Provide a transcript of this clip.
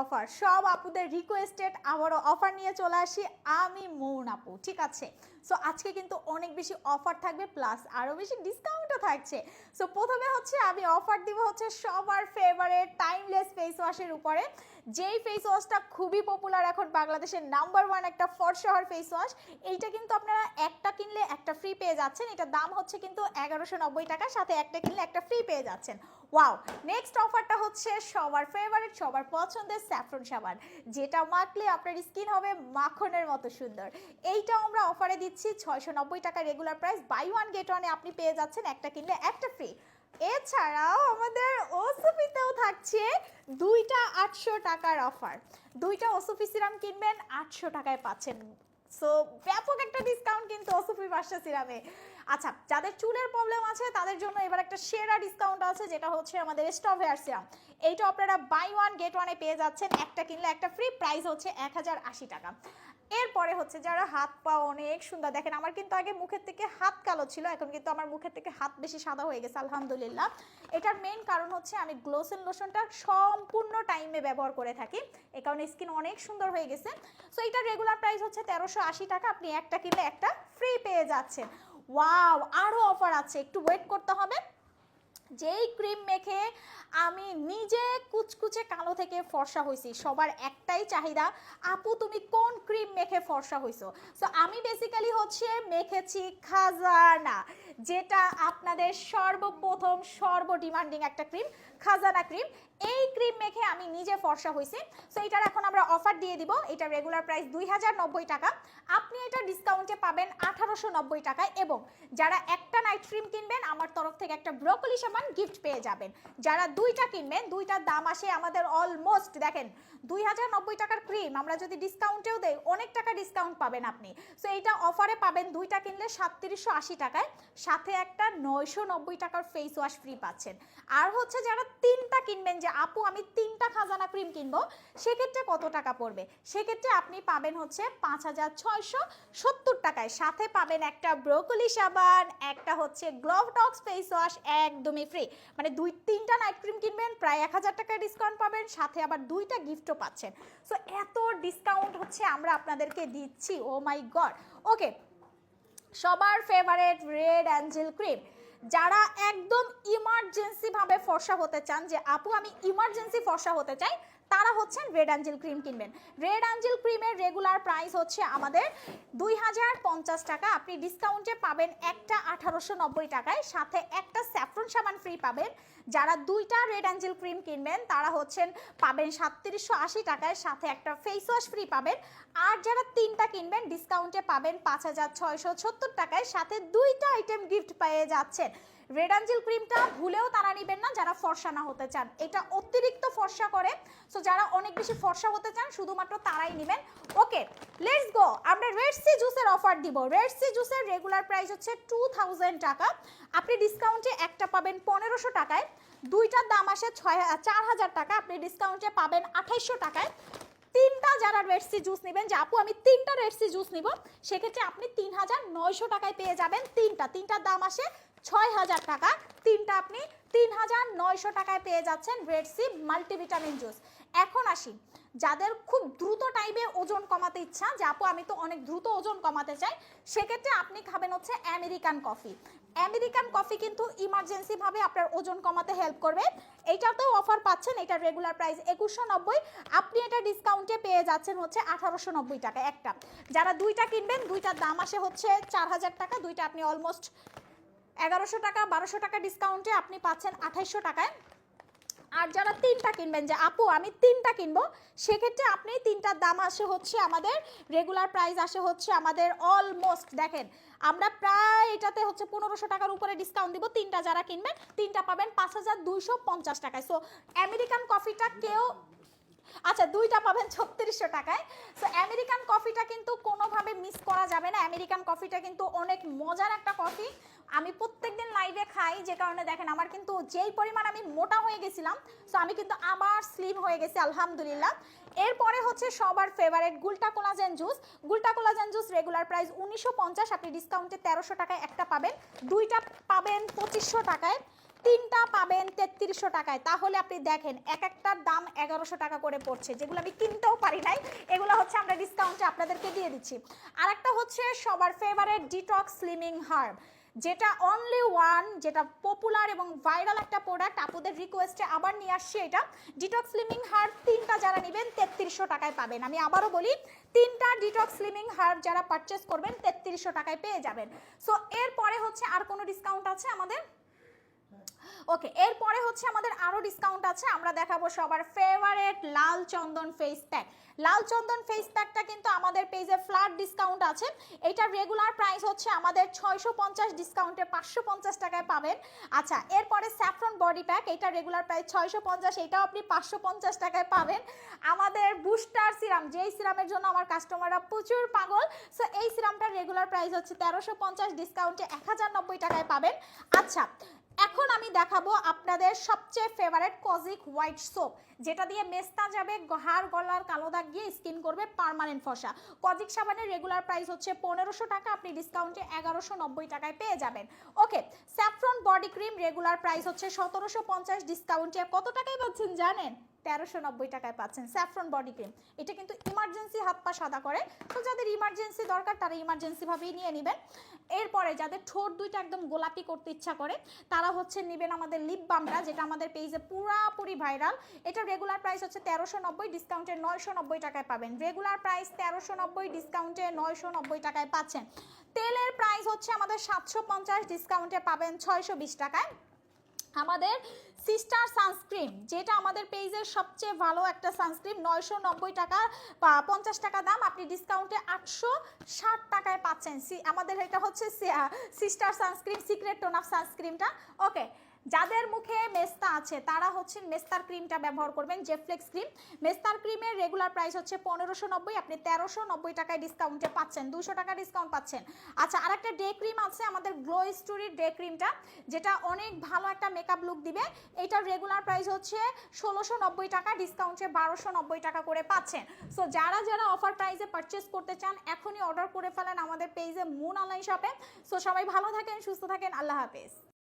Offer সব আপুদের requested আবারও অফার নিয়ে চলে আসি আমি মৌন আপু, ঠিক আছে? সো আজকে কিন্তু অনেক বেশি অফার থাকবে প্লাস আরও বেশি ডিসকাউন্টও থাকছে। সো প্রথমে হচ্ছে আমি অফার দিব হচ্ছে সবার ফেভারেট টাইমলেস ফেস ওয়াশের উপরে। যেই ফেস ওয়াশটা খুবই পপুলার এখন বাংলাদেশের নাম্বার ওয়ান একটা ফরশহর ফেস ওয়াশ এইটা কিন্তু আপনারা একটা কিনলে একটা ফ্রি পেয়ে যাচ্ছেন। এটার দাম হচ্ছে কিন্তু এগারোশো নব্বই টাকা, সাথে একটা কিনলে একটা ফ্রি পেয়ে যাচ্ছেন। ওয়াও নেক্সট অফারটা হচ্ছে সবার ফেভারিট সবার পছন্দের স্যাফরন সাবান, যেটা মাখলে আপনার স্কিন হবে মাখনের মতো সুন্দর। এইটাও আমরা অফারে দিচ্ছি ছয়শো নব্বই টাকা regular price buy one get ওয়ানে আপনি পেয়ে যাচ্ছেন, একটা কিনলে একটা ফ্রি এছাড়াও আমাদের ওসুফিতেও থাকছে দুইটা আটশো টাকার অফার দুইটা ওসুফি সিরাম কিনবেন, আটশো টাকায় পাচ্ছেন। সো ব্যাপক একটা ডিসকাউন্ট কিন্তু ওসুফি বাসা সিরামে আচ্ছা যাদের চুলের প্রবলেম আছে, তাদের জন্য এবার একটা সেরা ডিসকাউন্ট আছে, যেটা হচ্ছে আমাদের স্টপ হেয়ার সিরাম এইটা আপনারা বাই ওয়ান গেট ওয়ানে পেয়ে যাচ্ছেন। একটা কিনলে একটা ফ্রি প্রাইস হচ্ছে এক হাজার আশি টাকা। এরপরে হচ্ছে যারা হাত পা অনেক সুন্দর, দেখেন আমার কিন্তু আগে মুখের থেকে হাত কালো ছিল, এখন কিন্তু আমার মুখের থেকে হাত বেশি সাদা হয়ে গেছে, আলহামদুলিল্লাহ। এটার মেন কারণ হচ্ছে আমি গ্লোসেন লোশনটা সম্পূর্ণ টাইমে ব্যবহার করে থাকি, এ কারণে স্কিন অনেক সুন্দর হয়ে গেছে। সো এটার রেগুলার প্রাইস হচ্ছে তেরোশো টাকা, আপনি একটা কিনলে একটা ফ্রি পেয়ে যাচ্ছেন। ওয়াও আরও অফার আছে, একটু ওয়েট করতে হবে। যেই ক্রিম মেখে আমি নিজে কুচকুচে কালো থেকে ফর্সা হয়েছি সবার একটাই চাহিদা, আপু তুমি কোন ক্রিম মেখে ফর্সা হয়েছো সো আমি বেসিক্যালি হচ্ছে মেখেছি খাজানা, যেটা আপনাদের সর্বপ্রথম সর্ব ডিমান্ডিং একটা ক্রিম খাজানা ক্রিম। এই ক্রিম মেখে আমি নিজে ফর্সা হয়েছি সো এটার এখন আমরা অফার দিয়ে দিব। এটা রেগুলার প্রাইস দুই হাজার নব্বই টাকা। আপনি এটা ডিসকাউন্টে পাবেন আঠারোশো নব্বই টাকায় এবং যারা একটা নাইট ক্রিম কিনবেন, আমার তরফ থেকে একটা ব্রকলি সাবান গিফট পেয়ে যাবেন। যারা দুইটা কিনবেন দুইটার দাম আসে আমাদের অলমোস্ট দেখেন, দুই হাজার নব্বই টাকার ক্রিম আমরা যদি ডিসকাউন্টেও দেই, অনেক টাকা ডিসকাউন্ট পাবেন আপনি। সো এইটা অফারে পাবেন দুইটা কিনলে সাতত্রিশশো টাকায়। সাথে একটা নয়শো নব্বই টাকার ফেস ওয়াশ ফ্রি পাচ্ছেন। আর হচ্ছে যারা তিনটা কিনবেন যে, আপু, আমি তিনটা খাজানা ক্রিম কিনবো, সেক্ষেত্রে কত টাকা পড়বে? সেক্ষেত্রে আপনি পাবেন হচ্ছে পাঁচ হাজার ছয়শো সত্তর টাকায়। সাথে পাবেন একটা ব্রোকলি সাবান, একটা হচ্ছে গ্লোভটক্স ফেস ওয়াশ একদমই ফ্রি মানে দুই, তিনটা নাইট ক্রিম কিনবেন, প্রায় এক হাজার টাকার ডিসকাউন্ট পাবেন, সাথে আবার দুইটা গিফটও পাচ্ছেন। সো এত ডিসকাউন্ট হচ্ছে আমরা আপনাদেরকে দিচ্ছি ও মাই গড ওকে সবার ফেভারেট রেড অ্যাঞ্জেল ক্রিম যারা একদম ইমার্জেন্সি ভাবে ফর্সা হতে চান যে আপু আমি ইমার্জেন্সি ফর্সা হতে চাই তারা হচ্ছেন রেড অ্যাঞ্জেল ক্রিম কিনবেন। রেড অ্যাঞ্জেল ক্রিমের রেগুলার প্রাইস হচ্ছে আমাদের দুই হাজার পঞ্চাশ টাকা। আপনি ডিসকাউন্টে পাবেন একটা আঠারোশো নব্বই টাকায়, সাথে একটা স্যাফরন সাবান ফ্রি পাবেন। যারা দুইটা রেড অ্যাঞ্জেল ক্রিম কিনবেন, তারা হচ্ছেন পাবেন সাতত্রিশশো আশি টাকায়, সাথে একটা ফেস ওয়াশ ফ্রি পাবেন। আর যারা তিনটা কিনবেন ডিসকাউন্টে পাবেন পাঁচ হাজার ছয়শো সত্তর টাকায়, সাথে দুইটা আইটেম গিফট পেয়ে যাচ্ছেন। রেড অ্যাঞ্জেল ক্রিমটা ভুলেও তারা নেবেন না যারা ফর্সা না হতে চান। এটা অতিরিক্ত ফর্সা করে সো যারা অনেক বেশি ফর্সা হতে চান, শুধুমাত্র তারাই নেবেন। ওকে লেটস গো আমরা রেড সি জুসের অফার দিব। রেড সি জুসের রেগুলার প্রাইস হচ্ছে টু থাউজেন্ড টাকা। আপনি ডিসকাউন্টে একটা পাবেন পনেরোশো টাকায়, দুইটার দাম আসে ছয়, চার হাজার টাকা। আপনি ডিসকাউন্টে পাবেন আঠাইশশো টাকায়। তিনটা যারা রেডসি জুস নেবেন, যে আপু, আমি তিনটা রেডসি জুস নিব, সেক্ষেত্রে আপনি তিন হাজার নয়শো টাকায় পেয়ে যাবেন তিনটা। তিনটার দাম আসে ছয় হাজার টাকা। তিনটা আপনি তিন হাজার নয়শো টাকায় পেয়ে যাচ্ছেন রেডসি মাল্টিভিটামিন জুস এখন আসি, যাদের খুব দ্রুত টাইমে ওজন কমাতে ইচ্ছা, যে আপু, আমি তো অনেক দ্রুত ওজন কমাতে চাই, সেক্ষেত্রে আপনি খাবেন হচ্ছে আমেরিকান কফি আমেরিকান কফি কিন্তু ইমার্জেন্সি ভাবে আপনার ওজন কমাতে হেল্প করবে। এইটাতেও অফার পাচ্ছেন, এটা রেগুলার প্রাইস একুশশো নব্বই। আপনি এটা ডিসকাউন্টে পেয়ে যাচ্ছেন হচ্ছে আঠারোশো নব্বই টাকা একটা। যারা দুইটা কিনবেন দুইটার দাম আসে হচ্ছে চার হাজার টাকা, দুইটা আপনি অলমোস্ট এগারোশো টাকা, বারোশো টাকা ডিসকাউন্টে আপনি পাচ্ছেন আঠাইশশো টাকায়। আর যারা তিনটা কিনবেন, যে আপু, আমি তিনটা কিনবো, সেক্ষেত্রে আপনি তিনটার দাম আসে হচ্ছে আমাদের রেগুলার প্রাইস আসে হচ্ছে আমাদের অলমোস্ট দেখেন, আমরা প্রায় এটাতে হচ্ছে পনেরোশো টাকার উপরে ডিসকাউন্ট দিব তিনটা যারা কিনবেন, তিনটা পাবেন পাঁচ হাজার দুইশো পঞ্চাশ টাকায়। সো আমেরিকান কফিটা কেউ আচ্ছা দুইটা পাবেন ছত্রিশশো টাকায়। সো আমেরিকান কফিটা কিন্তু কোনোভাবে মিস করা যাবে না। আমেরিকান কফিটা কিন্তু অনেক মজার একটা কফি আমি প্রত্যেকদিন লাইভে খাই, যে কারণে দেখেন আমার কিন্তু যেই পরিমাণ আমি মোটা হয়ে গেছিলাম সো আমি কিন্তু আবার স্লিম হয়ে গেছি, আলহামদুলিল্লাহ। এরপরে হচ্ছে সবার ফেভারেট গুলটা কোলাজেন জুস গুলটা কোলাজেন জুস রেগুলার প্রাইস উনিশশো পঞ্চাশ, আপনি ডিসকাউন্টে তেরোশো টাকায় একটা পাবেন। দুইটা পাবেন পঁচিশশো টাকায়, তিনটা পাবেন তেত্রিশশো টাকায়। তাহলে আপনি দেখেন, এক একটার দাম এগারোশো টাকা করে পড়ছে, যেগুলো আমি কিনতেও পারি নাই, এগুলো হচ্ছে আমরা ডিসকাউন্টে আপনাদেরকে দিয়ে দিচ্ছি। আর একটা হচ্ছে সবার ফেভারেট ডিটক্স স্লিমিং হার্ব যেটা অনলি ওয়ান যেটা পপুলার এবং ভাইরাল একটা প্রোডাক্ট আপুদের রিকোয়েস্টে আবার নিয়ে আসছি এটা। ডিটক্স স্লিমিং হার্ব তিনটা যারা নেবেন, তেত্রিশশো টাকায় পাবেন। আমি আবারও বলি, তিনটা ডিটক্স স্লিমিং হার্ব যারা পারচেস করবেন, তেত্রিশশো টাকায় পেয়ে যাবেন। সো এরপরে হচ্ছে আর কোনো ডিসকাউন্ট আছে আমাদের? ওকে এরপরে হচ্ছে আমাদের আরও ডিসকাউন্ট আছে, আমরা দেখাবো সবার ফেভারেট লাল চন্দন ফেস প্যাক লাল চন্দন ফেস প্যাকটা কিন্তু আমাদের পেজে ফ্ল্যাট ডিসকাউন্ট আছে। এটা রেগুলার প্রাইস হচ্ছে আমাদের ছয়শো পঞ্চাশ ডিসকাউন্টে পাঁচশো পঞ্চাশ টাকায় পাবেন। আচ্ছা এরপরে স্যাফরন বডি প্যাক এটা রেগুলার প্রাইস ছয়শো পঞ্চাশ, এটাও আপনি পাঁচশো পঞ্চাশ টাকায় পাবেন। আমাদের বুস্টার সিরাম যেই সিরামের জন্য আমার কাস্টমাররা প্রচুর পাগল সো এই সিরামটার রেগুলার প্রাইস হচ্ছে তেরোশো পঞ্চাশ ডিসকাউন্টে এক হাজার নব্বই টাকায় পাবেন। আচ্ছা এখন আমি দেখাবো আপনাদের সবচেয়ে ফেভারেট কজিক হোয়াইট সোপ যেটা দিয়ে মেস্তা যাবে, হাড় গলার কালো দাগ গিয়ে স্কিন করবে পারমানেন্ট ফসা। কজিক সাবানের রেগুলার প্রাইস হচ্ছে পনেরোশো টাকা, আপনি ডিসকাউন্টে এগারোশো নব্বই টাকায় পেয়ে যাবেন। Okay saffron body cream regular price হচ্ছে সতেরোশো পঞ্চাশ ডিসকাউন্টে কত টাকায় পাচ্ছেন জানেন? তেরোশো নব্বই টাকায় পাচ্ছেন স্যাফ্রন বডি ক্রিম। এটা কিন্তু ইমার্জেন্সি হাত পা সাদা করে। তো যাদের ইমার্জেন্সি দরকার, তারা ইমার্জেন্সিভাবেই নিয়ে নেবেন। এরপরে যাদের ঠোঁট দুইটা একদম গোলাপি করতে ইচ্ছা করে, তারা হচ্ছে নেবেন আমাদের লিপ বামটা যেটা আমাদের পেজে পুরাপুরি ভাইরাল এটা রেগুলার প্রাইস হচ্ছে তেরোশো নব্বই ডিসকাউন্টে নয়শো নব্বই টাকায় পাবেন। রেগুলার প্রাইস তেরোশো নব্বই ডিসকাউন্টে নয়শো নব্বই টাকায় পাচ্ছেন। তেলের প্রাইস হচ্ছে আমাদের সাতশো পঞ্চাশ ডিসকাউন্টে পাবেন ছয়শো বিশ টাকায়। আমাদের সিস্টার সানস্ক্রিন যেটা আমাদের পেজের সবচেয়ে ভালো একটা সানস্ক্রিন নয়শো নব্বই টাকা পঞ্চাশ টাকা দাম, আপনি ডিসকাউন্টে আটশো ষাট টাকায় পাচ্ছেন। আমাদের এটা হচ্ছে sister sunscreen secret tone off সানস্ক্রিনটা okay যাদের মুখে মেস্তা আছে, তারা হচ্ছে মেস্তার ক্রিমটা ব্যবহার করবেন, জেফ্লেক্স ক্রিম। মেস্তার ক্রিমের রেগুলার প্রাইস হচ্ছে পনেরোশো নব্বই, আপনি তেরোশো নব্বই টাকায় ডিসকাউন্টে পাচ্ছেন, দুশো টাকা ডিসকাউন্ট পাচ্ছেন। আচ্ছা আর একটা ডে ক্রিম আছে আমাদের গ্লো স্টোরির ডে ক্রিমটা যেটা অনেক ভালো একটা মেকআপ লুক দিবে। এটার রেগুলার প্রাইস হচ্ছে ষোলোশো নব্বই টাকা ডিসকাউন্টে বারোশো নব্বই টাকা করে পাচ্ছেন। সো যারা যারা অফার প্রাইসে পারচেস করতে চান, এখনই অর্ডার করে ফেলেন আমাদের পেজে মুন অনলাইন শপে সো সবাই ভালো থাকেন, সুস্থ থাকেন, আল্লাহ হাফেজ।